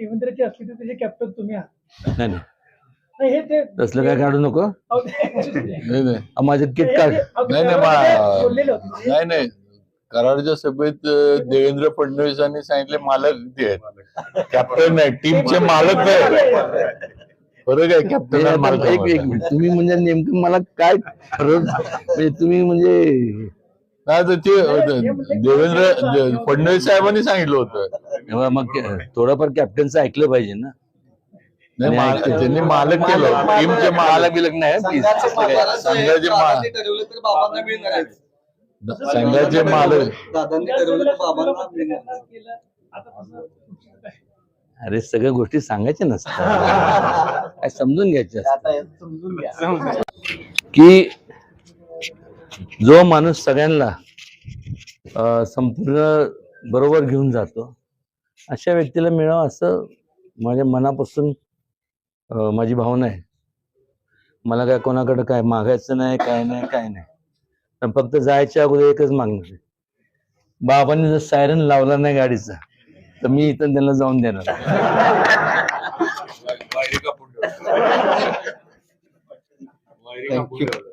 देवेंद्रची असली तर त्याचे कॅप्टन तुम्ही आहात. नाही नाही. नाही, हे ते तसलं काय काढू नको. अहो, ते- नाही नाही. माझं किट काढ हे- अहो, नाही, नाही, बोललेले होते. नाही नाही. कराडच्या सभेत अं, देवेंद्र फडणवीसांनी सांगितले मालक ते आहेत. कॅप्टन नाही टीमचे मालक आहेत. फरक आहे कॅप्टन नाही, आणि एक. मिनिट. तुम्ही म्हणजे नेमकं मला काय ठरवत म्हणजे तुम्ही म्हणजे नाही तर ते देवेंद्र फडणवीस साहेबांनी सांगितलं होतं. तेव्हा मग थोडंफार कॅप्टनचं ऐकलं पाहिजे ना नाही, आणि माल- ऐकतं. त्यांनी मालक केलं टीमचे मला मालक बिलक नाही संघाचे मा- दादांनी ठरवलं तर बाबांना मिळणार आहे संघाचे मालक दादांनी ठरवलं तर बाबांना मिळणार आहे. केलं. आता तसं अरे सगळ्या गोष्टी सांगायच्या नसतात काय समजून घ्यायच्या असतात. आता हे समजून घ्या की जो माणूस सगळ्यांना अं, संपूर्ण बरोबर घेऊन जातो अशा व्यक्तीला मिळावं असं माझ्या मनापासून माझी भावना आहे. मला काय कोणाकडे काय मागायचं नाही काय नाही काय नाही. पण फक्त जायच्या अगोदर एकच मागणार आहे. बाबांनी जर सायरन लावला नाही गाडीचा तर मी इथं त्यांना जाऊन देणार थँक्यू